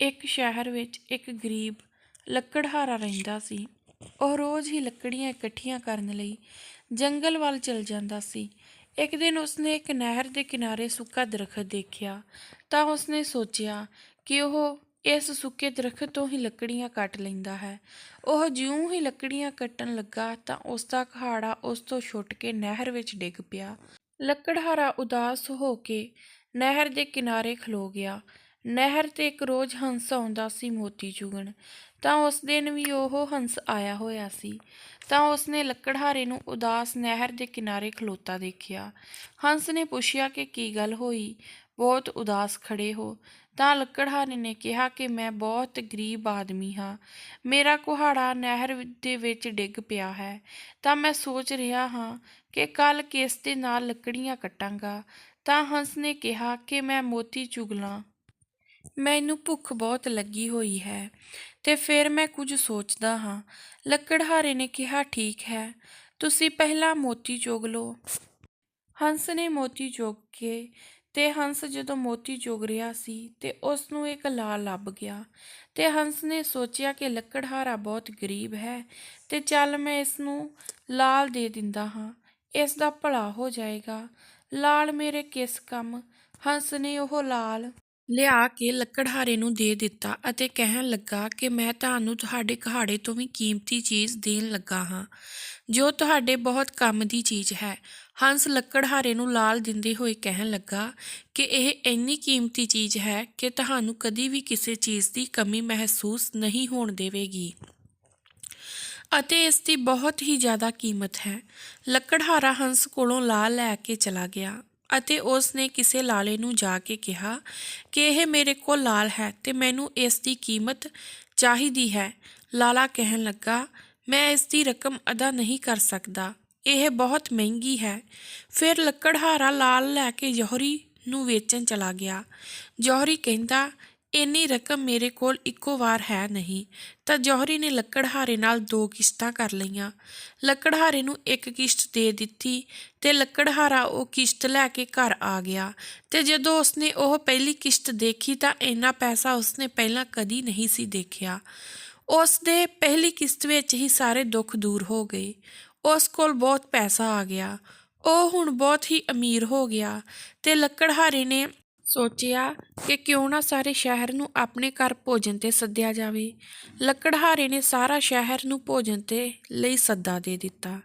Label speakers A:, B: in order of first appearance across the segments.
A: ਇੱਕ ਸ਼ਹਿਰ ਵਿੱਚ ਇੱਕ ਗਰੀਬ ਲੱਕੜਹਾਰਾ ਰਹਿੰਦਾ ਸੀ। ਉਹ ਰੋਜ਼ ਹੀ ਲੱਕੜੀਆਂ ਇਕੱਠੀਆਂ ਕਰਨ ਲਈ ਜੰਗਲ ਵੱਲ ਚਲ ਜਾਂਦਾ ਸੀ। ਇੱਕ ਦਿਨ ਉਸਨੇ ਇੱਕ ਨਹਿਰ ਦੇ ਕਿਨਾਰੇ ਸੁੱਕਾ ਦਰਖਤ ਦੇਖਿਆ ਤਾਂ ਉਸਨੇ ਸੋਚਿਆ ਕਿ ਉਹ ਇਸ ਸੁੱਕੇ ਦਰਖਤ ਤੋਂ ਹੀ ਲੱਕੜੀਆਂ ਕੱਟ ਲੈਂਦਾ ਹੈ। ਉਹ ਜਿਉਂ ਹੀ ਲੱਕੜੀਆਂ ਕੱਟਣ ਲੱਗਾ ਤਾਂ ਉਸ ਦਾ ਕਹਾੜਾ ਉਸ ਤੋਂ ਛੁੱਟ ਕੇ ਨਹਿਰ ਵਿੱਚ ਡਿੱਗ ਪਿਆ। ਲੱਕੜਹਾਰਾ ਉਦਾਸ ਹੋ ਕੇ ਨਹਿਰ ਦੇ ਕਿਨਾਰੇ ਖਲੋ ਗਿਆ। ਨਹਿਰ ਤੇ ਇੱਕ ਰੋਜ਼ ਹੰਸ ਆਉਂਦਾ ਸੀ ਮੋਤੀ ਚੁਗਣ। ਤਾਂ ਉਸ ਦਿਨ ਵੀ ਉਹ ਹੰਸ ਆਇਆ ਹੋਇਆ ਸੀ। ਤਾਂ ਉਸਨੇ ਲੱਕੜਹਾਰੇ ਨੂੰ ਉਦਾਸ ਨਹਿਰ ਦੇ ਕਿਨਾਰੇ ਖਲੋਤਾ ਦੇਖਿਆ। ਹੰਸ ਨੇ ਪੁੱਛਿਆ ਕਿ ਕੀ ਗੱਲ ਹੋਈ? ਬਹੁਤ ਉਦਾਸ ਖੜੇ ਹੋ। ਤਾਂ ਲੱਕੜਹਾਰੇ ਨੇ ਕਿਹਾ ਕਿ ਮੈਂ ਬਹੁਤ ਗਰੀਬ ਆਦਮੀ ਹਾਂ। ਮੇਰਾ ਕੁਹਾੜਾ ਨਹਿਰ ਦੇ ਵਿੱਚ ਡਿੱਗ ਪਿਆ ਹੈ। ਤਾਂ ਮੈਂ ਸੋਚ ਰਿਹਾ ਹਾਂ ਕਿ ਕੱਲ ਕਿਸ ਦੇ ਨਾਲ ਲੱਕੜੀਆਂ ਕੱਟਾਂਗਾ। ਤਾਂ ਹੰਸ ਨੇ ਕਿਹਾ ਕਿ ਮੈਂ ਮੋਤੀ ਚੁਗਲਾਂ ਮੈਨੂੰ ਭੁੱਖ ਬਹੁਤ ਲੱਗੀ ਹੋਈ ਹੈ ਤੇ ਫਿਰ ਮੈਂ ਕੁਝ ਸੋਚਦਾ ਹਾਂ। ਲੱਕੜਹਾਰੇ ਨੇ ਕਿਹਾ, ਠੀਕ ਹੈ, ਤੁਸੀਂ ਪਹਿਲਾਂ ਮੋਤੀ ਚੁਗ ਲਓ। ਹੰਸ ਨੇ ਮੋਤੀ ਚੁਗ ਕੇ ਤੇ ਹੰਸ ਜਦੋਂ ਮੋਤੀ ਚੁਗ ਰਿਹਾ ਸੀ ਤੇ ਉਸ ਨੂੰ ਇੱਕ ਲਾਲ ਲੱਭ ਗਿਆ ਤੇ ਹੰਸ ਨੇ ਸੋਚਿਆ ਕਿ ਲੱਕੜਹਾਰਾ ਬਹੁਤ ਗਰੀਬ ਹੈ ਤੇ ਚੱਲ ਮੈਂ ਇਸ ਨੂੰ ਲਾਲ ਦੇ ਦਿੰਦਾ ਹਾਂ ਇਸ ਦਾ ਭਲਾ ਹੋ ਜਾਏਗਾ। ਲਾਲ ਮੇਰੇ ਕਿਸ ਕੰਮ? ਹੰਸ ਨੇ ਉਹ ਲਾਲ ਲਿਆ ਕੇ ਲੱਕੜਹਾਰੇ ਨੂੰ ਦੇ ਦਿੱਤਾ ਅਤੇ ਕਹਿਣ ਲੱਗਾ ਕਿ ਮੈਂ ਤੁਹਾਨੂੰ ਤੁਹਾਡੇ ਕਹਾੜੇ ਤੋਂ ਵੀ ਕੀਮਤੀ ਚੀਜ਼ ਦੇਣ ਲੱਗਾ ਹਾਂ, ਜੋ ਤੁਹਾਡੇ ਬਹੁਤ ਕੰਮ ਦੀ ਚੀਜ਼ ਹੈ। ਹੰਸ ਲੱਕੜਹਾਰੇ ਨੂੰ ਲਾਲ ਦਿੰਦੇ ਹੋਏ ਕਹਿਣ ਲੱਗਾ ਕਿ ਇਹ ਇੰਨੀ ਕੀਮਤੀ ਚੀਜ਼ ਹੈ ਕਿ ਤੁਹਾਨੂੰ ਕਦੀ ਵੀ ਕਿਸੇ ਚੀਜ਼ ਦੀ ਕਮੀ ਮਹਿਸੂਸ ਨਹੀਂ ਹੋਣ ਦੇਵੇਗੀ। ਅਤੇ ਇਸ ਦੀ ਬਹੁਤ ਹੀ ਜ਼ਿਆਦਾ ਕੀਮਤ ਹੈ। ਲੱਕੜਹਾਰਾ ਹੰਸ ਕੋਲੋਂ ਲਾਲ ਲੈ ਕੇ ਚਲਾ ਗਿਆ। ਅਤੇ ਉਸ ਨੇ ਕਿਸੇ ਲਾਲੇ ਨੂੰ ਜਾ ਕੇ ਕਿਹਾ, ਕਿ ਇਹ ਮੇਰੇ ਕੋਲ ਲਾਲ ਹੈ ਤੇ ਮੈਨੂੰ ਇਸ ਦੀ ਕੀਮਤ ਚਾਹੀਦੀ ਹੈ। ਲਾਲਾ ਕਹਿਣ ਲੱਗਾ, ਮੈਂ ਇਸ ਦੀ ਰਕਮ ਅਦਾ ਨਹੀਂ ਕਰ ਸਕਦਾ। ਇਹ ਬਹੁਤ ਮਹਿੰਗੀ ਹੈ। ਫਿਰ ਲੱਕੜਹਾਰਾ ਲਾਲ ਲੈ ਕੇ ਜੌਹਰੀ ਨੂੰ ਵੇਚਣ ਚਲਾ ਗਿਆ। ਜੋਹਰੀ ਕਹਿੰਦਾ ਇੰਨੀ ਰਕਮ ਮੇਰੇ ਕੋਲ ਇੱਕੋ ਵਾਰ ਹੈ ਨਹੀਂ, ਤਾਂ ਜੌਹਰੀ ਨੇ ਲੱਕੜਹਾਰੇ ਨਾਲ ਦੋ ਕਿਸ਼ਤਾਂ ਕਰ ਲਈਆਂ। ਲੱਕੜਹਾਰੇ ਨੂੰ ਇੱਕ ਕਿਸ਼ਤ ਦੇ ਦਿੱਤੀ ਤੇ ਲੱਕੜਹਾਰਾ ਉਹ ਕਿਸ਼ਤ ਲੈ ਕੇ ਘਰ ਆ ਗਿਆ ਤੇ ਜਦੋਂ ਉਸਨੇ ਉਹ ਪਹਿਲੀ ਕਿਸ਼ਤ ਦੇਖੀ ਤਾਂ ਇੰਨਾ ਪੈਸਾ ਉਸਨੇ ਪਹਿਲਾਂ ਕਦੀ ਨਹੀਂ ਸੀ ਦੇਖਿਆ। ਉਸ ਦੇ ਪਹਿਲੀ ਕਿਸ਼ਤ ਵਿੱਚ ਹੀ ਸਾਰੇ ਦੁੱਖ ਦੂਰ ਹੋ ਗਏ। ਉਸ ਕੋਲ ਬਹੁਤ ਪੈਸਾ ਆ ਗਿਆ। ਉਹ ਹੁਣ ਬਹੁਤ ਹੀ ਅਮੀਰ ਹੋ ਗਿਆ ਤੇ ਲੱਕੜਹਾਰੇ ਨੇ ਸੋਚਿਆ ਕਿ ਕਿਉਂ ਨਾ ਸਾਰੇ ਸ਼ਹਿਰ ਨੂੰ ਆਪਣੇ ਘਰ ਭੋਜਨ ਤੇ ਸੱਦਿਆ ਜਾਵੇ। ਲੱਕੜਹਾਰੇ ਨੇ ਸਾਰਾ ਸ਼ਹਿਰ ਨੂੰ ਭੋਜਨ ਤੇ ਲਈ ਸੱਦਾ ਦੇ ਦਿੱਤਾ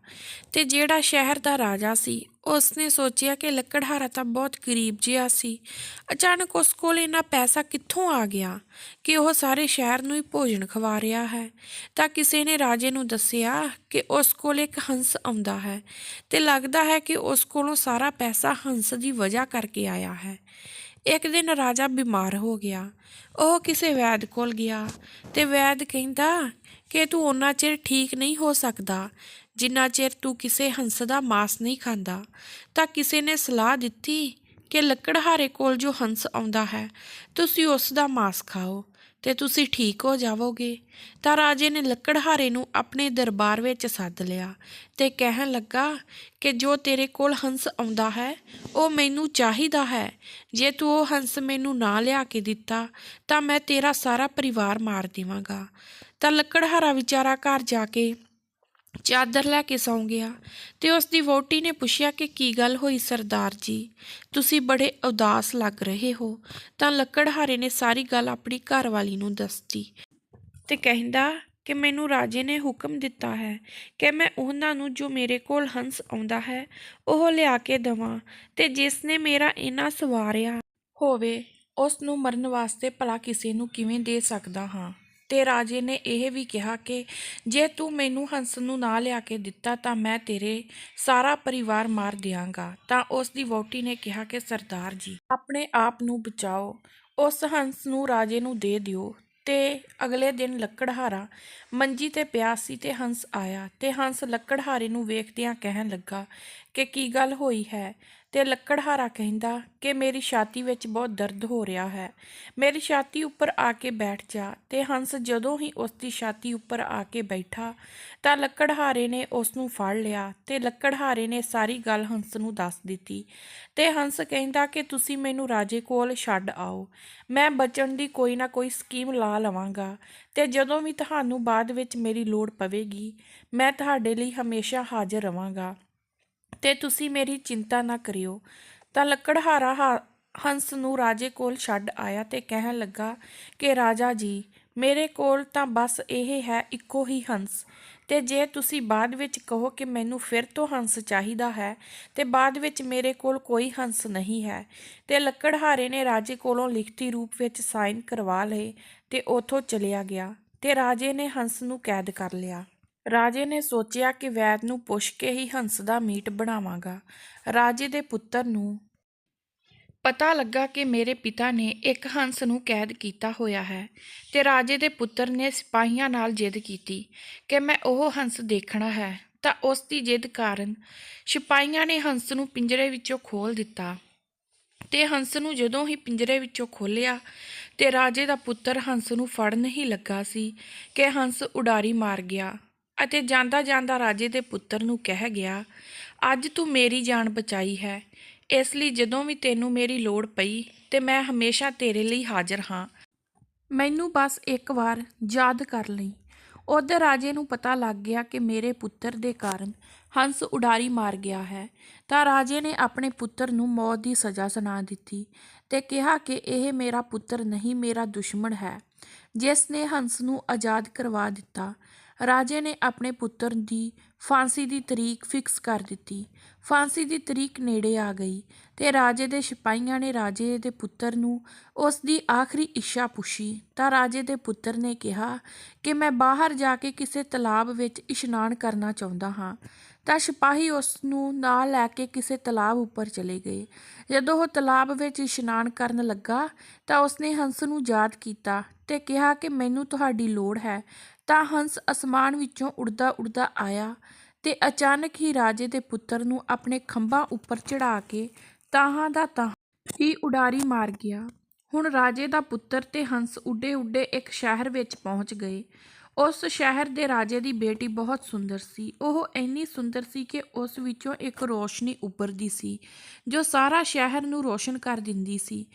A: ਤੇ ਜਿਹੜਾ ਸ਼ਹਿਰ ਦਾ ਰਾਜਾ ਸੀ ਉਸ ਨੇ ਸੋਚਿਆ ਕਿ ਲੱਕੜਹਾਰਾ ਤਾਂ ਬਹੁਤ ਗਰੀਬ ਜਿਹਾ ਸੀ। ਅਚਾਨਕ ਉਸ ਕੋਲ ਇੰਨਾ ਪੈਸਾ ਕਿੱਥੋਂ ਆ ਗਿਆ ਕਿ ਉਹ ਸਾਰੇ ਸ਼ਹਿਰ ਨੂੰ ਹੀ ਭੋਜਨ ਖਵਾ ਰਿਹਾ ਹੈ। ਤਾਂ ਕਿਸੇ ਨੇ ਰਾਜੇ ਨੂੰ ਦੱਸਿਆ ਕਿ ਉਸ ਕੋਲ ਇੱਕ ਹੰਸ ਆਉਂਦਾ ਹੈ ਤੇ ਲੱਗਦਾ ਹੈ ਕਿ ਉਸ ਕੋਲੋਂ ਸਾਰਾ ਪੈਸਾ ਹੰਸ ਦੀ ਵਜ੍ਹਾ ਕਰਕੇ ਆਇਆ ਹੈ। ਇੱਕ ਦਿਨ ਰਾਜਾ ਬਿਮਾਰ ਹੋ ਗਿਆ। ਉਹ ਕਿਸੇ ਵੈਦ ਕੋਲ ਗਿਆ ਤੇ ਵੈਦ ਕਹਿੰਦਾ ਕਿ ਤੂੰ ਉਹਨਾਂ ਚਿਰ ਠੀਕ ਨਹੀਂ ਹੋ ਸਕਦਾ। ਜਿੰਨਾ ਚਿਰ ਤੂੰ ਕਿਸੇ ਹੰਸ ਦਾ ਮਾਸ ਨਹੀਂ ਖਾਂਦਾ, ਤਾਂ ਕਿਸੇ ਨੇ ਸਲਾਹ ਦਿੱਤੀ ਕਿ ਲੱਕੜਹਾਰੇ ਕੋਲ ਜੋ ਹੰਸ ਆਉਂਦਾ ਹੈ, ਤੁਸੀਂ ਉਸ ਦਾ ਮਾਸ ਖਾਓ। ਤੇ ਤੁਸੀਂ ਠੀਕ ਹੋ ਜਾਵੋਗੇ। ਤਾਂ ਰਾਜੇ ਨੇ ਲੱਕੜਹਾਰੇ ਨੂੰ ਆਪਣੇ ਦਰਬਾਰ ਵਿੱਚ ਸੱਦ ਲਿਆ ਤੇ ਕਹਿਣ ਲੱਗਾ ਕਿ ਜੋ ਤੇਰੇ ਕੋਲ ਹੰਸ ਆਉਂਦਾ ਹੈ, ਉਹ ਮੈਨੂੰ ਚਾਹੀਦਾ ਹੈ। ਜੇ ਤੂੰ ਉਹ ਹੰਸ ਮੈਨੂੰ ਨਾ ਲਿਆ ਕੇ ਦਿੱਤਾ, ਤਾਂ ਮੈਂ ਤੇਰਾ ਸਾਰਾ ਪਰਿਵਾਰ ਮਾਰ ਦੇਵਾਂਗਾ। ਤਾਂ ਲੱਕੜਹਾਰਾ ਵਿਚਾਰਾ ਘਰ ਜਾ ਕੇ ਚਾਦਰ ਲੈ ਕੇ ਸੌਂ ਗਿਆ ਤੇ ਉਸ ਦੀ ਵੋਟੀ ਨੇ ਪੁੱਛਿਆ ਕਿ ਕੀ ਗੱਲ ਹੋਈ ਸਰਦਾਰ ਜੀ? ਤੁਸੀਂ ਬੜੇ ਉਦਾਸ ਲੱਗ ਰਹੇ ਹੋ, ਤਾਂ ਲੱਕੜਹਾਰੇ ਨੇ ਸਾਰੀ ਗੱਲ ਆਪਣੀ ਘਰਵਾਲੀ ਨੂੰ ਦੱਸਤੀ ਤੇ ਕਹਿੰਦਾ ਕਿ ਮੈਨੂੰ ਰਾਜੇ ਨੇ ਹੁਕਮ ਦਿੱਤਾ ਹੈ ਕਿ ਮੈਂ ਉਹਨਾਂ ਨੂੰ ਜੋ ਮੇਰੇ ਕੋਲ ਹੰਸ ਆਉਂਦਾ ਹੈ, ਉਹ ਲਿਆ ਕੇ ਦਵਾਂ ਤੇ ਜਿਸ ਨੇ ਮੇਰਾ ਇਹਨਾਂ ਸਵਾਰਿਆ ਹੋਵੇ ਉਸ ਨੂੰ ਮਰਨ ਵਾਸਤੇ ਭਲਾ ਕਿਸੇ ਨੂੰ ਕਿਵੇਂ ਦੇ ਸਕਦਾ ਹਾਂ? ਤੇ ਰਾਜੇ ਨੇ ਇਹ ਵੀ ਕਿਹਾ ਕਿ ਜੇ ਤੂੰ ਮੈਨੂੰ ਹੰਸ ਨੂੰ ਨਾ ਲਿਆ ਕੇ ਦਿੱਤਾ ਤਾਂ ਮੈਂ ਤੇਰੇ ਸਾਰਾ ਪਰਿਵਾਰ ਮਾਰ ਦਿਆਂਗਾ। ਤਾਂ ਉਸ ਦੀ ਵੋਟੀ ਨੇ ਕਿਹਾ ਕਿ ਸਰਦਾਰ ਜੀ, ਆਪਣੇ ਆਪ ਨੂੰ ਬਚਾਓ, ਉਸ ਹੰਸ ਨੂੰ ਰਾਜੇ ਨੂੰ ਦੇ ਦਿਓ। ਤੇ ਅਗਲੇ ਦਿਨ ਲੱਕੜਹਾਰਾ ਮੰਜੀ ਤੇ ਪਿਆ ਸੀ ਤੇ ਹੰਸ ਆਇਆ ਤੇ ਹੰਸ ਲੱਕੜਹਾਰੇ ਨੂੰ ਵੇਖਦਿਆਂ ਕਹਿਣ ਲੱਗਾ ਕਿ ਕੀ ਗੱਲ ਹੋਈ ਹੈ? ਤੇ ਲੱਕੜਹਾਰਾ ਕਹਿੰਦਾ ਕਿ ਮੇਰੀ ਛਾਤੀ ਵਿੱਚ ਬਹੁਤ ਦਰਦ ਹੋ ਰਿਹਾ ਹੈ। ਮੇਰੀ ਛਾਤੀ ਉੱਪਰ ਆ ਕੇ ਬੈਠ ਜਾ ਤੇ ਹੰਸ ਜਦੋਂ ਹੀ ਉਸ ਦੀ ਛਾਤੀ ਉੱਪਰ ਆ ਕੇ ਬੈਠਾ ਤਾਂ ਲੱਕੜਹਾਰੇ ਨੇ ਉਸ ਨੂੰ ਫੜ ਲਿਆ ਤੇ ਲੱਕੜਹਾਰੇ ਨੇ ਸਾਰੀ ਗੱਲ ਹੰਸ ਨੂੰ ਦੱਸ ਦਿੱਤੀ। ਤੇ ਹੰਸ ਕਹਿੰਦਾ ਕਿ ਤੁਸੀਂ ਮੈਨੂੰ ਰਾਜੇ ਕੋਲ ਛੱਡ ਆਓ। ਮੈਂ ਬਚਣ ਦੀ ਕੋਈ ਨਾ ਕੋਈ ਸਕੀਮ ਲਾ ਲਵਾਂਗਾ ਤੇ ਜਦੋਂ ਵੀ ਤੁਹਾਨੂੰ ਬਾਅਦ ਵਿੱਚ ਮੇਰੀ ਲੋੜ ਪਵੇਗੀ, ਮੈਂ ਤੁਹਾਡੇ ਲਈ ਹਮੇਸ਼ਾ ਹਾਜ਼ਰ ਰਵਾਂਗਾ। ਤੇ ਤੁਸੀਂ ਮੇਰੀ ਚਿੰਤਾ ਨਾ ਕਰਿਓ। ਤਾਂ ਲੱਕੜਹਾਰਾ ਹੰਸ ਨੂੰ ਰਾਜੇ ਕੋਲ ਛੱਡ ਆਇਆ ਤੇ ਕਹਿਣ ਲੱਗਾ ਕਿ, ਰਾਜਾ ਜੀ, ਮੇਰੇ ਕੋਲ ਤਾਂ ਬਸ ਇਹ ਹੈ, ਇੱਕੋ ਹੀ ਹੰਸ। ਤੇ ਜੇ ਤੁਸੀਂ ਬਾਅਦ ਵਿੱਚ ਕਹੋ ਕਿ ਮੈਨੂੰ ਫਿਰ ਤੋਂ ਹੰਸ ਚਾਹੀਦਾ ਹੈ, ਤੇ ਬਾਅਦ ਵਿੱਚ ਮੇਰੇ ਕੋਲ ਕੋਈ ਹੰਸ ਨਹੀਂ ਹੈ। ਤੇ ਲੱਕੜਹਾਰੇ ਨੇ ਰਾਜੇ ਕੋਲੋਂ ਲਿਖਤੀ ਰੂਪ ਵਿੱਚ ਸਾਈਨ ਕਰਵਾ ਲਏ ਤੇ ਉਥੋਂ ਚਲਿਆ ਗਿਆ। ਤੇ ਰਾਜੇ ਨੇ ਹੰਸ ਨੂੰ ਕੈਦ ਕਰ ਲਿਆ। ਰਾਜੇ ਨੇ ਸੋਚਿਆ ਕਿ ਵੈਦ ਨੂੰ ਪੁੱਛ ਕੇ ਹੀ ਹੰਸ ਦਾ ਮੀਟ ਬਣਾਵਾਂਗਾ। ਰਾਜੇ ਦੇ ਪੁੱਤਰ ਨੂੰ ਪਤਾ ਲੱਗਾ ਕਿ ਮੇਰੇ ਪਿਤਾ ਨੇ ਇੱਕ ਹੰਸ ਨੂੰ ਕੈਦ ਕੀਤਾ ਹੋਇਆ ਹੈ ਤੇ ਰਾਜੇ ਦੇ ਪੁੱਤਰ ਨੇ ਸਿਪਾਹੀਆਂ ਨਾਲ ਜਿੱਦ ਕੀਤੀ ਕਿ ਮੈਂ ਉਹ ਹੰਸ ਦੇਖਣਾ ਹੈ। ਤਾਂ ਉਸ ਦੀ ਜਿੱਦ ਕਾਰਨ ਸਿਪਾਹੀਆਂ ਨੇ ਹੰਸ ਨੂੰ ਪਿੰਜਰੇ ਵਿੱਚੋਂ ਖੋਲ ਦਿੱਤਾ ਤੇ ਹੰਸ ਨੂੰ ਜਦੋਂ ਹੀ ਪਿੰਜਰੇ ਵਿੱਚੋਂ ਖੋਲਿਆ ਤੇ ਰਾਜੇ ਦਾ ਪੁੱਤਰ ਹੰਸ ਨੂੰ ਫੜਨ ਹੀ ਲੱਗਾ ਸੀ ਕਿ ਹੰਸ ਉਡਾਰੀ ਮਾਰ ਗਿਆ। ਅਤੇ ਜਾਂਦਾ ਜਾਂਦਾ ਰਾਜੇ ਦੇ ਪੁੱਤਰ ਨੂੰ ਕਹਿ ਗਿਆ, ਅੱਜ ਤੂੰ ਮੇਰੀ ਜਾਨ ਬਚਾਈ ਹੈ। ਇਸ ਲਈ ਜਦੋਂ ਵੀ ਤੈਨੂੰ ਮੇਰੀ ਲੋੜ ਪਈ ਤੇ ਮੈਂ ਹਮੇਸ਼ਾ ਤੇਰੇ ਲਈ ਹਾਜ਼ਰ ਹਾਂ। ਮੈਨੂੰ ਬਸ ਇੱਕ ਵਾਰ ਯਾਦ ਕਰ ਲਈ। ਉਧਰ ਰਾਜੇ ਨੂੰ ਪਤਾ ਲੱਗ ਗਿਆ ਕਿ ਮੇਰੇ ਪੁੱਤਰ ਦੇ ਕਾਰਨ ਹੰਸ ਉਡਾਰੀ ਮਾਰ ਗਿਆ ਹੈ। ਤਾਂ ਰਾਜੇ ਨੇ ਆਪਣੇ ਪੁੱਤਰ ਨੂੰ ਮੌਤ ਦੀ ਸਜ਼ਾ ਸੁਣਾ ਦਿੱਤੀ ਤੇ ਕਿਹਾ ਕਿ ਇਹ ਮੇਰਾ ਪੁੱਤਰ ਨਹੀਂ, ਮੇਰਾ ਦੁਸ਼ਮਣ ਹੈ। ਜਿਸ ਨੇ ਹੰਸ ਨੂੰ ਆਜ਼ਾਦ ਕਰਵਾ ਦਿੱਤਾ ਰਾਜੇ ਨੇ ਆਪਣੇ ਪੁੱਤਰ ਦੀ ਫਾਂਸੀ ਦੀ ਤਰੀਕ ਫਿਕਸ ਕਰ ਦਿੱਤੀ। ਫਾਂਸੀ ਦੀ ਤਰੀਕ ਨੇੜੇ ਆ ਗਈ ਤੇ ਰਾਜੇ ਦੇ ਸਿਪਾਹੀਆਂ ਨੇ ਰਾਜੇ ਦੇ ਪੁੱਤਰ ਨੂੰ ਉਸ ਦੀ ਆਖਰੀ ਇੱਛਾ ਪੁੱਛੀ। ਤਾਂ ਰਾਜੇ ਦੇ ਪੁੱਤਰ ਨੇ ਕਿਹਾ ਕਿ ਮੈਂ ਬਾਹਰ ਜਾ ਕੇ ਕਿਸੇ ਤਲਾਬ ਵਿੱਚ ਇਸ਼ਨਾਨ ਕਰਨਾ ਚਾਹੁੰਦਾ ਹਾਂ। ਤਾਂ ਸਿਪਾਹੀ ਉਸ ਨੂੰ ਨਾਲ ਲੈ ਕੇ ਕਿਸੇ ਤਲਾਬ ਉੱਪਰ ਚਲੇ ਗਏ। ਜਦੋਂ ਉਹ ਤਲਾਬ ਵਿੱਚ ਇਸ਼ਨਾਨ ਕਰਨ ਲੱਗਾ ਤਾਂ ਉਸਨੇ ਹੰਸ ਨੂੰ ਯਾਦ ਕੀਤਾ ਤੇ ਕਿਹਾ ਕਿ ਮੈਨੂੰ ਤੁਹਾਡੀ ਲੋੜ ਹੈ। ਤਾਂ ਹੰਸ ਅਸਮਾਨ ਵਿੱਚੋਂ ਉੜਦਾ ਉੜਦਾ ਆਇਆ ਤੇ ਅਚਾਨਕ ਹੀ ਰਾਜੇ ਦੇ ਪੁੱਤਰ ਨੂੰ ਆਪਣੇ ਖੰਭਾਂ ਉੱਪਰ ਚੜਾ ਕੇ ਤਾਹਾਂ ਦਾ ਤਾਂ ਹੀ ਉਡਾਰੀ ਮਾਰ ਗਿਆ। ਹੁਣ ਰਾਜੇ ਦਾ ਪੁੱਤਰ ਤੇ ਹੰਸ ਉੱਡੇ ਉੱਡੇ ਇੱਕ ਸ਼ਹਿਰ ਵਿੱਚ ਪਹੁੰਚ ਗਏ। ਉਸ ਸ਼ਹਿਰ ਦੇ ਰਾਜੇ ਦੀ ਬੇਟੀ ਬਹੁਤ ਸੁੰਦਰ ਸੀ। ਉਹ ਇੰਨੀ ਸੁੰਦਰ ਸੀ ਕਿ ਉਸ ਵਿੱਚੋਂ ਇੱਕ ਰੋਸ਼ਨੀ ਉੱਭਰਦੀ ਸੀ, ਜੋ ਸਾਰਾ ਸ਼ਹਿਰ ਨੂੰ ਰੋਸ਼ਨ ਕਰ ਦਿੰਦੀ ਸੀ।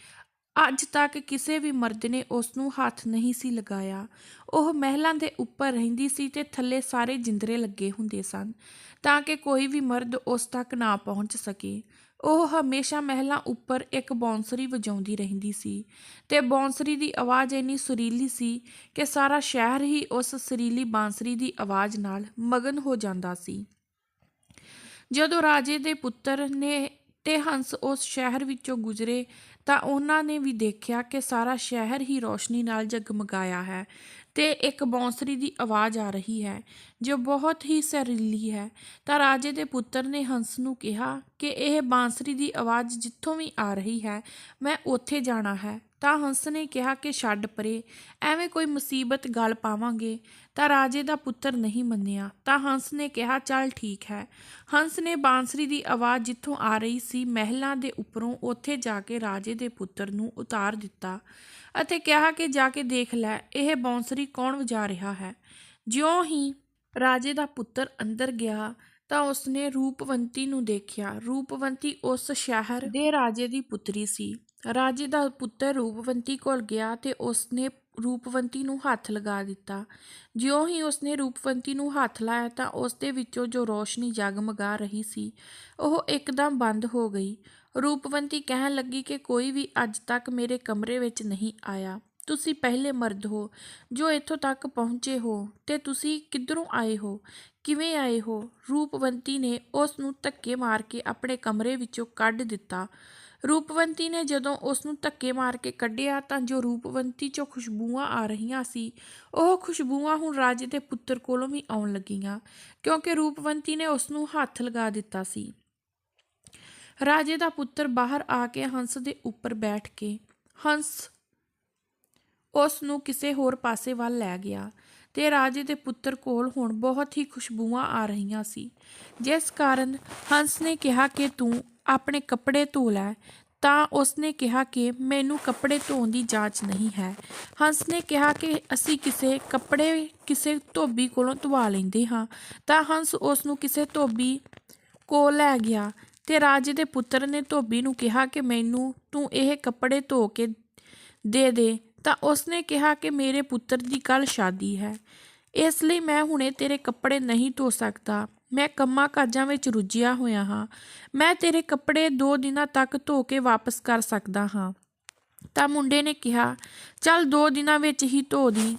A: ਅੱਜ ਤੱਕ ਕਿਸੇ ਵੀ ਮਰਦ ਨੇ ਉਸ ਨੂੰ ਹੱਥ ਨਹੀਂ ਸੀ ਲਗਾਇਆ। ਉਹ ਮਹਿਲਾਂ ਦੇ ਉੱਪਰ ਰਹਿੰਦੀ ਸੀ ਤੇ ਥੱਲੇ ਸਾਰੇ ਜਿੰਦਰੇ ਲੱਗੇ ਹੁੰਦੇ ਸਨ, ਤਾਂ ਕਿ ਕੋਈ ਵੀ ਮਰਦ ਉਸ ਤੱਕ ਨਾ ਪਹੁੰਚ ਸਕੇ। ਉਹ ਹਮੇਸ਼ਾ ਮਹਿਲਾਂ ਉੱਪਰ ਇੱਕ ਬੌਂਸਰੀ ਵਜਾਉਂਦੀ ਰਹਿੰਦੀ ਸੀ ਤੇ ਬੌਂਸਰੀ ਦੀ ਆਵਾਜ਼ ਇੰਨੀ ਸੁਰੀਲੀ ਸੀ ਕਿ ਸਾਰਾ ਸ਼ਹਿਰ ਹੀ ਉਸ ਸੁਰੀਲੀ ਬਾਂਸਰੀ ਦੀ ਆਵਾਜ਼ ਨਾਲ ਮਗਨ ਹੋ ਜਾਂਦਾ ਸੀ। ਜਦੋਂ ਰਾਜੇ ਦੇ ਪੁੱਤਰ ਨੇ ਤੇ ਹੰਸ ਉਸ ਸ਼ਹਿਰ ਵਿੱਚੋਂ ਗੁਜ਼ਰੇ ਤਾਂ ਉਹਨਾਂ ਨੇ ਵੀ ਦੇਖਿਆ ਕਿ ਸਾਰਾ ਸ਼ਹਿਰ ਹੀ ਰੋਸ਼ਨੀ ਨਾਲ ਜਗਮਗਾਇਆ ਹੈ ਤੇ ਇੱਕ ਬੌਂਸਰੀ ਦੀ ਆਵਾਜ਼ ਆ ਰਹੀ ਹੈ, ਜੋ ਬਹੁਤ ਹੀ ਸਰੀਲੀ ਹੈ। ਤਾਂ ਰਾਜੇ ਦੇ ਪੁੱਤਰ ਨੇ ਹੰਸ ਨੂੰ ਕਿਹਾ ਕਿ ਇਹ ਬਾਂਸਰੀ ਦੀ ਆਵਾਜ਼ ਜਿੱਥੋਂ ਵੀ ਆ ਰਹੀ ਹੈ, ਮੈਂ ਉੱਥੇ ਜਾਣਾ ਹੈ। ਤਾਂ ਹੰਸ ਨੇ ਕਿਹਾ ਕਿ ਛੱਡ ਪਰੇ, ਐਵੇਂ ਕੋਈ ਮੁਸੀਬਤ ਗੱਲ ਪਾਵਾਂਗੇ, ਤਾਂ ਰਾਜੇ ਦਾ ਪੁੱਤਰ ਨਹੀਂ ਮੰਨਿਆ। ਤਾਂ ਹੰਸ ਨੇ ਕਿਹਾ, ਚੱਲ ਠੀਕ ਹੈ। ਹੰਸ ਨੇ ਬਾਂਸਰੀ ਦੀ ਆਵਾਜ਼ ਜਿੱਥੋਂ ਆ ਰਹੀ ਸੀ, ਮਹਿਲਾਂ ਦੇ ਉੱਪਰੋਂ ਉੱਥੇ ਜਾ ਕੇ ਰਾਜੇ ਦੇ ਪੁੱਤਰ ਨੂੰ ਉਤਾਰ ਦਿੱਤਾ ਅਤੇ ਕਿਹਾ ਕਿ ਜਾ ਕੇ ਦੇਖ ਲੈ, ਇਹ ਬਾਂਸਰੀ ਕੌਣ ਵਜਾ ਰਿਹਾ ਹੈ। ਜਿਉਂ ਹੀ ਰਾਜੇ ਦਾ ਪੁੱਤਰ ਅੰਦਰ ਗਿਆ, ਤਾਂ ਉਸਨੇ ਰੂਪਵੰਤੀ ਨੂੰ ਦੇਖਿਆ। ਰੂਪਵੰਤੀ ਉਸ ਸ਼ਹਿਰ ਦੇ ਰਾਜੇ ਦੀ ਪੁੱਤਰੀ ਸੀ। ਰਾਜੇ ਦਾ ਪੁੱਤਰ ਰੂਪਵੰਤੀ ਕੋਲ ਗਿਆ ਤੇ ਉਸਨੇ ਰੂਪਵੰਤੀ ਨੂੰ ਹੱਥ ਲਗਾ ਦਿੱਤਾ। ਜਿਉਂ ਹੀ ਉਸਨੇ ਰੂਪਵੰਤੀ ਨੂੰ ਹੱਥ ਲਾਇਆ ਤਾਂ ਉਸ ਦੇ ਵਿੱਚੋਂ ਜੋ ਰੋਸ਼ਨੀ ਜਗਮਗਾ ਰਹੀ ਸੀ, ਉਹ ਇੱਕਦਮ ਬੰਦ ਹੋ ਗਈ। ਰੂਪਵੰਤੀ ਕਹਿਣ ਲੱਗੀ ਕਿ ਕੋਈ ਵੀ ਅੱਜ ਤੱਕ ਮੇਰੇ ਕਮਰੇ ਵਿੱਚ ਨਹੀਂ ਆਇਆ। ਤੁਸੀਂ ਪਹਿਲੇ ਮਰਦ ਹੋ, ਜੋ ਇੱਥੋਂ ਤੱਕ ਪਹੁੰਚੇ ਹੋ ਤੇ ਤੁਸੀਂ ਕਿੱਧਰੋਂ ਆਏ ਹੋ, ਕਿਵੇਂ ਆਏ ਹੋ? ਰੂਪਵੰਤੀ ਨੇ ਉਸ ਨੂੰ ਧੱਕੇ ਮਾਰ ਕੇ ਆਪਣੇ ਕਮਰੇ ਵਿੱਚੋਂ ਕੱਢ ਦਿੱਤਾ। ਰੂਪਵੰਤੀ ਨੇ ਜਦੋਂ ਉਸ ਨੂੰ ਧੱਕੇ ਮਾਰ ਕੇ ਕੱਢਿਆ ਤਾਂ ਜੋ ਰੂਪਵੰਤੀ ਚੋਂ ਖੁਸ਼ਬੂਆਂ ਆ ਰਹੀਆਂ ਸੀ, ਉਹ ਖੁਸ਼ਬੂਆਂ ਹੁਣ ਰਾਜੇ ਦੇ ਪੁੱਤਰ ਕੋਲੋਂ ਵੀ ਆਉਣ ਲੱਗੀਆਂ, ਕਿਉਂਕਿ ਰੂਪਵੰਤੀ ਨੇ ਉਸ ਨੂੰ ਹੱਥ ਲਗਾ ਦਿੱਤਾ ਸੀ। ਰਾਜੇ ਦਾ ਪੁੱਤਰ ਬਾਹਰ ਆ ਕੇ ਹੰਸ ਦੇ ਉੱਪਰ ਬੈਠ ਕੇ, ਹੰਸ ਉਸ ਨੂੰ ਕਿਸੇ ਹੋਰ ਪਾਸੇ ਵੱਲ ਲੈ ਗਿਆ ਤੇ ਰਾਜੇ ਦੇ ਪੁੱਤਰ ਕੋਲ ਹੁਣ ਬਹੁਤ ਹੀ ਖੁਸ਼ਬੂਆਂ ਆ ਰਹੀਆਂ ਸੀ। ਜਿਸ ਕਾਰਨ ਹੰਸ ਨੇ ਕਿਹਾ ਕਿ ਤੂੰ ਆਪਣੇ ਕੱਪੜੇ ਧੋ ਲੈ, ਤਾਂ ਉਸਨੇ ਕਿਹਾ ਕਿ ਮੈਨੂੰ ਕੱਪੜੇ ਧੋਣ ਦੀ ਜਾਂਚ ਨਹੀਂ ਹੈ। ਹੰਸ ਨੇ ਕਿਹਾ ਕਿ ਅਸੀਂ ਕਿਸੇ ਕੱਪੜੇ ਕਿਸੇ ਧੋਬੀ ਕੋਲੋਂ ਧਵਾ ਲੈਂਦੇ ਹਾਂ, ਤਾਂ ਹੰਸ ਉਸ ਨੂੰ ਕਿਸੇ ਧੋਬੀ ਕੋਲ ਲੈ ਗਿਆ ਤੇ ਰਾਜੇ ਦੇ ਪੁੱਤਰ ਨੇ ਧੋਬੀ ਨੂੰ ਕਿਹਾ ਕਿ ਮੈਨੂੰ ਤੂੰ ਇਹ ਕੱਪੜੇ ਧੋ ਕੇ ਦੇ ਦੇ, ਤਾਂ ਉਸਨੇ ਕਿਹਾ ਕਿ ਮੇਰੇ ਪੁੱਤਰ ਦੀ ਕੱਲ ਸ਼ਾਦੀ ਹੈ। ਇਸ ਲਈ ਮੈਂ ਹੁਣੇ ਤੇਰੇ ਕੱਪੜੇ ਨਹੀਂ ਧੋ ਸਕਦਾ। ਮੈਂ ਕੰਮਾਂ ਕਾਜਾਂ ਵਿੱਚ ਰੁੱਝਿਆ ਹੋਇਆ ਹਾਂ। ਮੈਂ ਤੇਰੇ ਕੱਪੜੇ ਦੋ ਦਿਨਾਂ ਤੱਕ ਧੋ ਕੇ ਵਾਪਸ ਕਰ ਸਕਦਾ ਹਾਂ। ਤਾਂ ਮੁੰਡੇ ਨੇ ਕਿਹਾ, ਚੱਲ ਦੋ ਦਿਨਾਂ ਵਿੱਚ ਹੀ ਧੋ ਦੀ।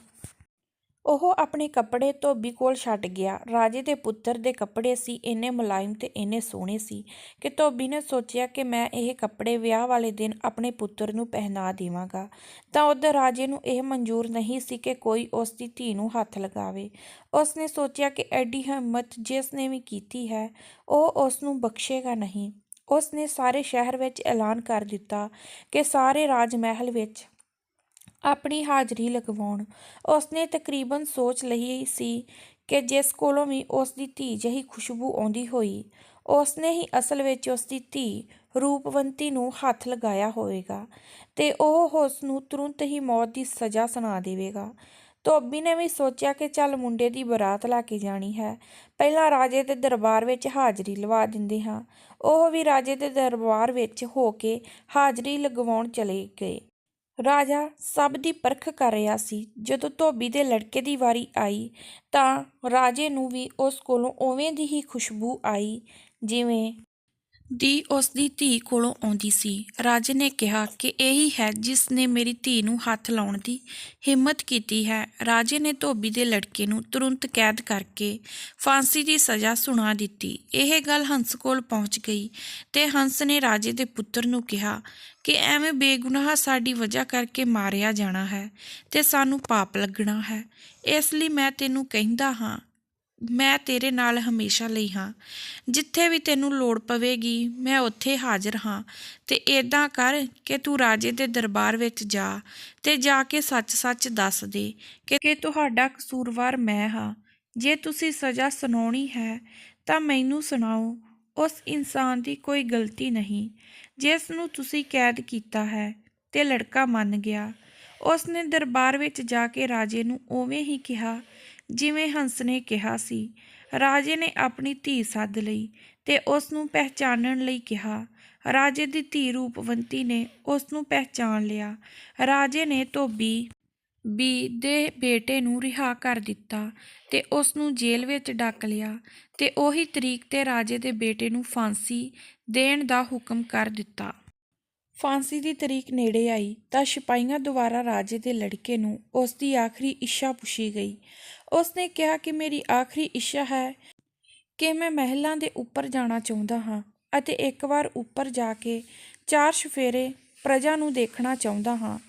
A: ਉਹ ਆਪਣੇ ਕੱਪੜੇ ਧੋਬੀ ਕੋਲ ਛੱਡ ਗਿਆ। ਰਾਜੇ ਦੇ ਪੁੱਤਰ ਦੇ ਕੱਪੜੇ ਸੀ, ਇੰਨੇ ਮੁਲਾਇਮ ਤੇ ਇੰਨੇ ਸੋਹਣੇ ਸੀ ਕਿ ਧੋਬੀ ਨੇ ਸੋਚਿਆ ਕਿ ਮੈਂ ਇਹ ਕੱਪੜੇ ਵਿਆਹ ਵਾਲੇ ਦਿਨ ਆਪਣੇ ਪੁੱਤਰ ਨੂੰ ਪਹਿਨਾ ਦੇਵਾਂਗਾ। ਤਾਂ ਉਧਰ ਰਾਜੇ ਨੂੰ ਇਹ ਮਨਜ਼ੂਰ ਨਹੀਂ ਸੀ ਕਿ ਕੋਈ ਉਸ ਦੀ ਧੀ ਨੂੰ ਹੱਥ ਲਗਾਵੇ। ਉਸ ਨੇ ਸੋਚਿਆ ਕਿ ਐਡੀ ਹਿੰਮਤ ਜਿਸ ਨੇ ਵੀ ਕੀਤੀ ਹੈ, ਉਹ ਉਸ ਨੂੰ ਬਖਸ਼ੇਗਾ ਨਹੀਂ। ਉਸ ਨੇ ਸਾਰੇ ਸ਼ਹਿਰ ਵਿੱਚ ਐਲਾਨ ਕਰ ਦਿੱਤਾ ਕਿ ਸਾਰੇ ਰਾਜ ਮਹਿਲ ਵਿੱਚ ਆਪਣੀ ਹਾਜ਼ਰੀ ਲਗਵਾਉਣ। ਉਸਨੇ ਤਕਰੀਬਨ ਸੋਚ ਲਈ ਸੀ ਕਿ ਜਿਸ ਕੋਲੋਂ ਵੀ ਉਸ ਦੀ ਧੀ ਜਿਹੀ ਖੁਸ਼ਬੂ ਆਉਂਦੀ ਹੋਈ, ਉਸਨੇ ਹੀ ਅਸਲ ਵਿੱਚ ਉਸ ਦੀ ਧੀ ਰੂਪਵੰਤੀ ਨੂੰ ਹੱਥ ਲਗਾਇਆ ਹੋਵੇਗਾ ਤੇ ਉਹ ਉਸ ਨੂੰ ਤੁਰੰਤ ਹੀ ਮੌਤ ਦੀ ਸਜ਼ਾ ਸੁਣਾ ਦੇਵੇਗਾ। ਧੋਬੀ ਨੇ ਵੀ ਸੋਚਿਆ ਕਿ ਚੱਲ ਮੁੰਡੇ ਦੀ ਬਰਾਤ ਲਾ ਕੇ ਜਾਣੀ ਹੈ। ਪਹਿਲਾਂ ਰਾਜੇ ਦੇ ਦਰਬਾਰ ਵਿੱਚ ਹਾਜ਼ਰੀ ਲਵਾ ਦਿੰਦੇ ਹਾਂ। ਉਹ ਵੀ ਰਾਜੇ ਦੇ ਦਰਬਾਰ ਵਿੱਚ ਹੋ ਕੇ ਹਾਜ਼ਰੀ ਲਗਵਾਉਣ ਚਲੇ ਗਏ। ਰਾਜਾ ਸਭ ਦੀ ਪਰਖ ਕਰ ਰਿਹਾ ਸੀ। ਜਦੋਂ ਧੋਬੀ ਦੇ ਲੜਕੇ ਦੀ ਵਾਰੀ ਆਈ, ਤਾਂ ਰਾਜੇ ਨੂੰ ਵੀ ਉਸ ਕੋਲੋਂ ਉਵੇਂ ਦੀ ਹੀ ਖੁਸ਼ਬੂ ਆਈ, ਜਿਵੇਂ ਦੀ ਉਸ ਦੀ ਧੀ ਕੋਲੋਂ ਆਉਂਦੀ ਸੀ। ਰਾਜੇ ਨੇ ਕਿਹਾ ਕਿ ਇਹੀ ਹੈ ਜਿਸ ਨੇ ਮੇਰੀ ਧੀ ਨੂੰ ਹੱਥ ਲਾਉਣ ਦੀ ਹਿੰਮਤ ਕੀਤੀ ਹੈ। ਰਾਜੇ ਨੇ ਧੋਬੀ ਦੇ ਲੜਕੇ ਨੂੰ ਤੁਰੰਤ ਕੈਦ ਕਰਕੇ ਫਾਂਸੀ ਦੀ ਸਜ਼ਾ ਸੁਣਾ ਦਿੱਤੀ। ਇਹ ਗੱਲ ਹੰਸ ਕੋਲ ਪਹੁੰਚ ਗਈ ਤੇ ਹੰਸ ਨੇ ਰਾਜੇ ਦੇ ਪੁੱਤਰ ਨੂੰ ਕਿਹਾ ਕਿ ਐਵੇਂ ਬੇਗੁਨਾਹ ਸਾਡੀ ਵਜ੍ਹਾ ਕਰਕੇ ਮਾਰਿਆ ਜਾਣਾ ਹੈ ਤੇ ਸਾਨੂੰ ਪਾਪ ਲੱਗਣਾ ਹੈ। ਇਸ ਲਈ ਮੈਂ ਤੈਨੂੰ ਕਹਿੰਦਾ ਹਾਂ ਮੈਂ ਤੇਰੇ ਨਾਲ ਹਮੇਸ਼ਾ ਲਈ ਹਾਂ। ਜਿੱਥੇ ਵੀ ਤੈਨੂੰ ਲੋੜ ਪਵੇਗੀ, ਮੈਂ ਉੱਥੇ ਹਾਜ਼ਰ ਹਾਂ। ਤੇ ਏਦਾਂ ਕਰ ਕਿ ਤੂੰ ਰਾਜੇ ਦੇ ਦਰਬਾਰ ਵਿੱਚ ਜਾ ਤੇ ਜਾ ਕੇ ਸੱਚ-ਸੱਚ ਦੱਸ ਦੇ ਕਿ ਕਿ ਤੁਹਾਡਾ ਕਸੂਰਵਾਰ ਮੈਂ ਹਾਂ। ਜੇ ਤੁਸੀਂ ਸਜ਼ਾ ਸੁਣਾਉਣੀ ਹੈ, ਤਾਂ ਮੈਨੂੰ ਸੁਣਾਓ। ਉਸ ਇਨਸਾਨ ਦੀ ਕੋਈ ਗਲਤੀ ਨਹੀਂ। ਜਿਸ ਨੂੰ ਤੁਸੀਂ ਕੈਦ ਕੀਤਾ ਹੈ ਤੇ ਲੜਕਾ ਮੰਨ ਗਿਆ, ਉਸ ਨੇ ਦਰਬਾਰ ਵਿੱਚ ਜਾ ਕੇ ਰਾਜੇ ਨੂੰ ਉਵੇਂ ਹੀ ਕਿਹਾ ਜਿਵੇਂ ਹੰਸ ਨੇ ਕਿਹਾ ਸੀ, ਰਾਜੇ ਨੇ ਆਪਣੀ ਧੀ ਸੱਦ ਲਈ ਤੇ ਉਸ ਨੂੰ ਪਹਿਚਾਨਣ ਲਈ ਕਿਹਾ। ਰਾਜੇ ਦੀ ਧੀ ਰੂਪਵੰਤੀ ਨੇ ਉਸ ਨੂੰ ਪਹਿਚਾਨ ਲਿਆ। ਰਾਜੇ ਨੇ ਧੋਬੀ ਬੀ ਦੇ ਬੇਟੇ ਨੂੰ ਰਿਹਾ ਕਰ ਦਿੱਤਾ ਤੇ ਉਸ ਨੂੰ ਜੇਲ੍ਹ ਵਿੱਚ ਡੱਕ ਲਿਆ ਤੇ ਉਹੀ ਤਰੀਕ ਤੇ ਰਾਜੇ ਦੇ ਬੇਟੇ ਨੂੰ ਫਾਂਸੀ ਦੇਣ ਦਾ ਹੁਕਮ ਕਰ ਦਿੱਤਾ। ਫਾਂਸੀ ਦੀ ਤਰੀਕ ਨੇੜੇ ਆਈ ਤਾਂ ਸਿਪਾਹੀਆਂ ਦੁਆਰਾ ਰਾਜੇ ਦੇ ਲੜਕੇ ਨੂੰ ਉਸ ਦੀ ਆਖਰੀ ਇੱਛਾ ਪੁੱਛੀ ਗਈ। ਉਸ ਨੇ ਕਿਹਾ ਕਿ ਮੇਰੀ ਆਖਰੀ ਇੱਛਾ ਹੈ ਕਿ ਮੈਂ ਮਹਿਲਾਂ ਦੇ ਉੱਪਰ ਜਾਣਾ ਚਾਹੁੰਦਾ ਹਾਂ ਅਤੇ ਇੱਕ ਵਾਰ ਉੱਪਰ ਜਾ ਕੇ ਚਾਰ ਸ਼ਫੇਰੇ ਪ੍ਰਜਾ ਨੂੰ ਦੇਖਣਾ ਚਾਹੁੰਦਾ ਹਾਂ।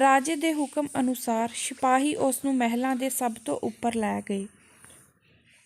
A: ਰਾਜੇ ਦੇ ਹੁਕਮ ਅਨੁਸਾਰ ਸਿਪਾਹੀ ਉਸ ਨੂੰ ਮਹਿਲਾਂ ਦੇ ਸਭ ਤੋਂ ਉੱਪਰ ਲੈ ਗਏ।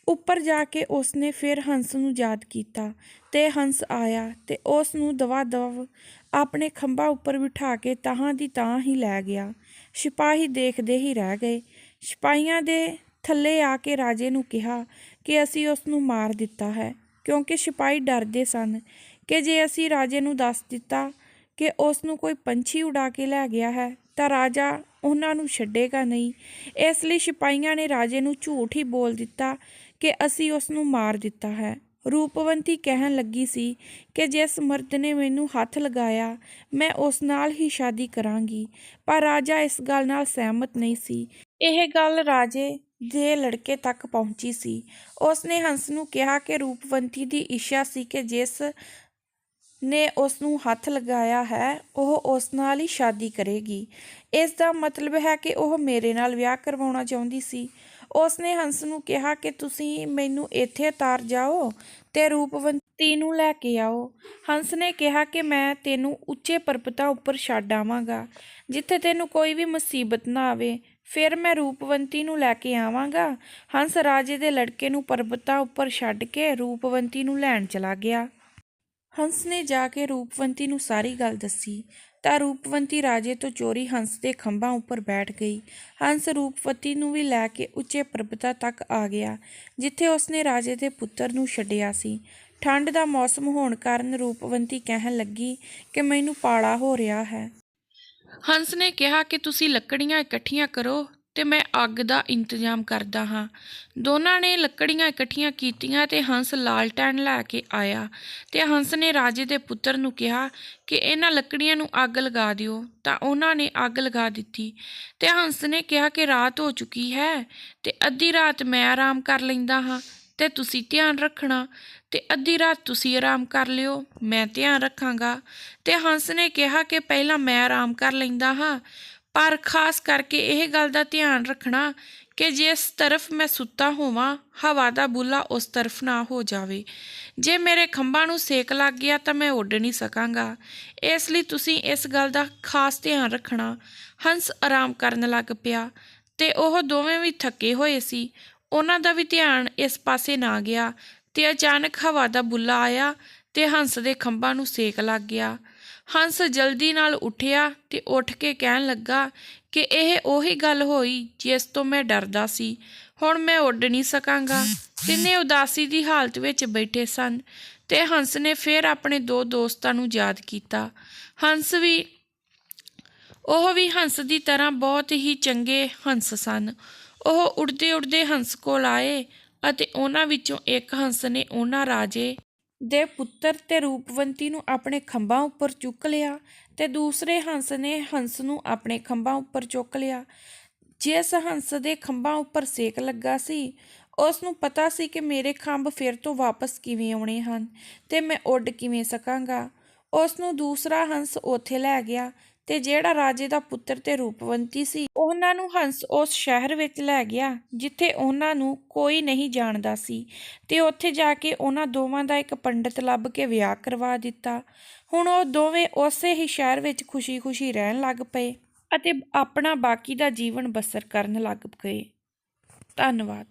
A: ਉੱਪਰ ਜਾ ਕੇ ਉਸ ਨੇ ਫਿਰ ਹੰਸ ਨੂੰ ਯਾਦ ਕੀਤਾ ਤੇ ਹੰਸ ਆਇਆ ਤੇ ਉਸ ਨੂੰ ਦਵਾ ਦਵ ਆਪਣੇ ਖੰਭਾਂ ਉੱਪਰ ਬਿਠਾ ਕੇ ਤਾਹਾਂ ਦੀ ਤਾਂ ਹੀ ਲੈ ਗਿਆ। ਸਿਪਾਹੀ ਦੇਖਦੇ ਹੀ ਰਹਿ ਗਏ। ਸਿਪਾਹੀਆਂ ਦੇ ਥੱਲੇ ਆ ਕੇ ਰਾਜੇ ਨੂੰ ਕਿਹਾ ਕਿ ਅਸੀਂ ਉਸ ਨੂੰ ਮਾਰ ਦਿੱਤਾ ਹੈ, ਕਿਉਂਕਿ ਸਿਪਾਹੀ ਡਰਦੇ ਸਨ ਕਿ ਜੇ ਅਸੀਂ ਰਾਜੇ ਨੂੰ ਦੱਸ ਦਿੱਤਾ ਕਿ ਉਸ ਨੂੰ ਕੋਈ ਪੰਛੀ ਉਡਾ ਕੇ ਲੈ ਗਿਆ ਹੈ, ਤਾਂ ਰਾਜਾ ਉਹਨਾਂ ਨੂੰ ਛੱਡੇਗਾ ਨਹੀਂ। ਇਸ ਲਈ ਸਿਪਾਹੀਆਂ ਨੇ ਰਾਜੇ ਨੂੰ ਝੂਠ ਹੀ ਬੋਲ ਦਿੱਤਾ ਕਿ ਅਸੀਂ ਉਸ ਨੂੰ ਮਾਰ ਦਿੱਤਾ ਹੈ। ਰੂਪਵੰਤੀ ਕਹਿਣ ਲੱਗੀ ਸੀ ਕਿ ਜਿਸ ਮਰਦ ਨੇ ਮੈਨੂੰ ਹੱਥ ਲਗਾਇਆ, ਮੈਂ ਉਸ ਨਾਲ ਹੀ ਸ਼ਾਦੀ ਕਰਾਂਗੀ, ਪਰ ਰਾਜਾ ਇਸ ਗੱਲ ਨਾਲ ਸਹਿਮਤ ਨਹੀਂ ਸੀ। ਇਹ ਗੱਲ ਰਾਜੇ ਦੇ ਲੜਕੇ ਤੱਕ ਪਹੁੰਚੀ ਸੀ। ਉਸ ਨੇ ਹੰਸ ਨੂੰ ਕਿਹਾ ਕਿ ਰੂਪਵੰਤੀ ਦੀ ਇੱਛਾ ਸੀ ਕਿ ਜਿਸ ਨੇ ਉਸ ਨੂੰ ਹੱਥ ਲਗਾਇਆ ਹੈ, ਉਹ ਉਸ ਨਾਲ ਹੀ ਸ਼ਾਦੀ ਕਰੇਗੀ। ਇਸ ਦਾ ਮਤਲਬ ਹੈ ਕਿ ਉਹ ਮੇਰੇ ਨਾਲ ਵਿਆਹ ਕਰਵਾਉਣਾ ਚਾਹੁੰਦੀ ਸੀ। ਉਸ ਨੇ ਹੰਸ ਨੂੰ ਕਿਹਾ ਕਿ ਤੁਸੀਂ ਮੈਨੂੰ ਇੱਥੇ ਉਤਾਰ ਜਾਓ ਤੇ ਰੂਪਵੰਤੀ ਨੂੰ ਲੈ ਕੇ ਆਓ। ਹੰਸ ਨੇ ਕਿਹਾ ਕਿ ਮੈਂ ਤੈਨੂੰ ਉੱਚੇ ਪਰਬਤਾਂ ਉੱਪਰ ਛੱਡ ਆਵਾਂਗਾ, ਜਿੱਥੇ ਤੈਨੂੰ ਕੋਈ ਵੀ ਮੁਸੀਬਤ ਨਾ ਆਵੇ। ਫਿਰ ਮੈਂ ਰੂਪਵੰਤੀ ਨੂੰ ਲੈ ਕੇ ਆਵਾਂਗਾ। ਹੰਸ ਰਾਜੇ ਦੇ ਲੜਕੇ ਨੂੰ ਪਰਬਤਾਂ ਉੱਪਰ ਛੱਡ ਕੇ ਰੂਪਵੰਤੀ ਨੂੰ ਲੈਣ ਚਲਾ ਗਿਆ। ਹੰਸ ਨੇ ਜਾ ਕੇ ਰੂਪਵੰਤੀ ਨੂੰ ਸਾਰੀ ਗੱਲ ਦੱਸੀ। ਤਾਂ ਰੂਪਵੰਤੀ ਰਾਜੇ ਤੋਂ ਚੋਰੀ ਹੰਸ ਦੇ ਖੰਭਾਂ ਉੱਪਰ ਬੈਠ ਗਈ। ਹੰਸ ਰੂਪਵਤੀ ਨੂੰ ਵੀ ਲੈ ਕੇ ਉੱਚੇ ਪਰਬਤਾਂ ਤੱਕ ਆ ਗਿਆ, ਜਿੱਥੇ ਉਸਨੇ ਰਾਜੇ ਦੇ ਪੁੱਤਰ ਨੂੰ ਛੱਡਿਆ ਸੀ। ਠੰਡ ਦਾ ਮੌਸਮ ਹੋਣ ਕਾਰਨ ਰੂਪਵੰਤੀ ਕਹਿਣ ਲੱਗੀ ਕਿ ਮੈਨੂੰ ਪਾਲਾ ਹੋ ਰਿਹਾ ਹੈ। ਹੰਸ ਨੇ ਕਿਹਾ ਕਿ ਤੁਸੀਂ ਲੱਕੜੀਆਂ ਇਕੱਠੀਆਂ ਕਰੋ ਤੇ ਮੈਂ ਅੱਗ ਦਾ ਇੰਤਜ਼ਾਮ ਕਰਦਾ ਹਾਂ। ਦੋਨਾਂ ਨੇ ਲੱਕੜੀਆਂ ਇਕੱਠੀਆਂ ਕੀਤੀਆਂ ਤੇ ਹੰਸ ਲਾਲਟੈਨ ਲੈ ਕੇ ਆਇਆ ਤੇ ਹੰਸ ਨੇ ਰਾਜੇ ਦੇ ਪੁੱਤਰ ਨੂੰ ਕਿਹਾ ਕਿ ਇਹਨਾਂ ਲੱਕੜੀਆਂ ਨੂੰ ਅੱਗ ਲਗਾ ਦਿਓ। ਤਾਂ ਉਹਨਾਂ ਨੇ ਅੱਗ ਲਗਾ ਦਿੱਤੀ ਤੇ ਹੰਸ ਨੇ ਕਿਹਾ ਕਿ ਰਾਤ ਹੋ ਚੁੱਕੀ ਹੈ ਤੇ ਅੱਧੀ ਰਾਤ ਮੈਂ ਆਰਾਮ ਕਰ ਲੈਂਦਾ ਹਾਂ ਤੇ ਤੁਸੀਂ ਧਿਆਨ ਰੱਖਣਾ ਤੇ ਅੱਧੀ ਰਾਤ ਤੁਸੀਂ ਆਰਾਮ ਕਰ ਲਿਓ, ਮੈਂ ਧਿਆਨ ਰੱਖਾਂਗਾ। ਤੇ ਹੰਸ ਨੇ ਕਿਹਾ ਕਿ ਪਹਿਲਾਂ ਮੈਂ ਆਰਾਮ ਕਰ ਲੈਂਦਾ ਹਾਂ ਪਰ ਖਾਸ ਕਰਕੇ ਇਹ ਗੱਲ ਦਾ ਧਿਆਨ ਰੱਖਣਾ ਕਿ ਜਿਸ ਤਰਫ ਮੈਂ ਸੁੱਤਾ ਹੋਵਾਂ, ਹਵਾ ਦਾ ਬੁੱਲਾ ਉਸ ਤਰਫ ਨਾ ਹੋ ਜਾਵੇ। ਜੇ ਮੇਰੇ ਖੰਭਾਂ ਨੂੰ ਸੇਕ ਲੱਗ ਗਿਆ ਤਾਂ ਮੈਂ ਉੱਡ ਨਹੀਂ ਸਕਾਂਗਾ। ਇਸ ਲਈ ਤੁਸੀਂ ਇਸ ਗੱਲ ਦਾ ਖਾਸ ਧਿਆਨ ਰੱਖਣਾ ਹੰਸ ਆਰਾਮ ਕਰਨ ਲੱਗ ਪਿਆ ਤੇ ਉਹ ਦੋਵੇਂ ਵੀ ਥੱਕੇ ਹੋਏ ਸੀ। ਉਹਨਾਂ ਦਾ ਵੀ ਧਿਆਨ ਇਸ ਪਾਸੇ ਨਾ ਗਿਆ ਤੇ ਅਚਾਨਕ ਹਵਾ ਦਾ ਬੁੱਲਾ ਆਇਆ ਤੇ ਹੰਸ ਦੇ ਖੰਭਾਂ ਨੂੰ ਸੇਕ ਲੱਗ ਗਿਆ। ਹੰਸ ਜਲਦੀ ਨਾਲ ਉੱਠਿਆ ਤੇ ਉੱਠ ਕੇ ਕਹਿਣ ਲੱਗਾ ਕਿ ਇਹ ਉਹੀ ਗੱਲ ਹੋਈ ਜਿਸ ਤੋਂ ਮੈਂ ਡਰਦਾ ਸੀ। ਹੁਣ ਮੈਂ ਉੱਡ ਨਹੀਂ ਸਕਾਂਗਾ। ਤਿੰਨੇ ਉਦਾਸੀ ਦੀ ਹਾਲਤ ਵਿੱਚ ਬੈਠੇ ਸਨ ਤੇ ਹੰਸ ਨੇ ਫਿਰ ਆਪਣੇ ਦੋ ਦੋਸਤਾਂ ਨੂੰ ਯਾਦ ਕੀਤਾ। ਹੰਸ ਵੀ, ਉਹ ਵੀ ਹੰਸ ਦੀ ਤਰ੍ਹਾਂ ਬਹੁਤ ਹੀ ਚੰਗੇ ਹੰਸ ਸਨ। ਉਹ ਉੱਡਦੇ ਉੱਡਦੇ ਹੰਸ ਕੋਲ ਆਏ ਅਤੇ ਉਹਨਾਂ ਵਿੱਚੋਂ ਇੱਕ ਹੰਸ ਨੇ ਉਹਨਾਂ ਰਾਜੇ ਦੇ ਪੁੱਤਰ ਤੇ ਰੂਪਵੰਤੀ ਨੂੰ ਆਪਣੇ ਖੰਭਾਂ ਉੱਪਰ ਚੁੱਕ ਲਿਆ ਤੇ ਦੂਸਰੇ ਹੰਸ ਨੇ ਹੰਸ ਨੂੰ ਆਪਣੇ ਖੰਭਾਂ ਉੱਪਰ ਚੁੱਕ ਲਿਆ। ਜਿਸ ਹੰਸ ਦੇ ਖੰਭਾਂ ਉੱਪਰ ਸੇਕ ਲੱਗਾ ਸੀ, ਉਸ ਨੂੰ ਪਤਾ ਸੀ ਕਿ ਮੇਰੇ ਖੰਭ ਫਿਰ ਤੋਂ ਵਾਪਸ ਕਿਵੇਂ ਆਉਣੇ ਹਨ ਤੇ ਮੈਂ ਉੱਡ ਕਿਵੇਂ ਸਕਾਂਗਾ। ਉਸ ਨੂੰ ਦੂਸਰਾ ਹੰਸ ਉੱਥੇ ਲੈ ਗਿਆ ਤੇ ਜਿਹੜਾ ਰਾਜੇ ਦਾ ਪੁੱਤਰ ਤੇ ਰੂਪਵੰਤੀ ਸੀ, ਉਹਨਾਂ ਨੂੰ ਹੰਸ ਉਸ ਸ਼ਹਿਰ ਵਿੱਚ ਲੈ ਗਿਆ, ਜਿੱਥੇ ਉਹਨਾਂ ਨੂੰ ਕੋਈ ਨਹੀਂ ਜਾਣਦਾ ਸੀ, ਤੇ ਉੱਥੇ ਜਾ ਕੇ ਉਹਨਾਂ ਦੋਵਾਂ ਦਾ ਇੱਕ ਪੰਡਿਤ ਲੱਭ ਕੇ ਵਿਆਹ ਕਰਵਾ ਦਿੱਤਾ। ਹੁਣ ਉਹ ਦੋਵੇਂ ਉਸੇ ਹੀ ਸ਼ਹਿਰ ਵਿੱਚ ਖੁਸ਼ੀ-ਖੁਸ਼ੀ ਰਹਿਣ ਲੱਗ ਪਏ ਅਤੇ ਆਪਣਾ ਬਾਕੀ ਦਾ ਜੀਵਨ ਬਸਰ ਕਰਨ ਲੱਗ ਗਏ। ਧੰਨਵਾਦ।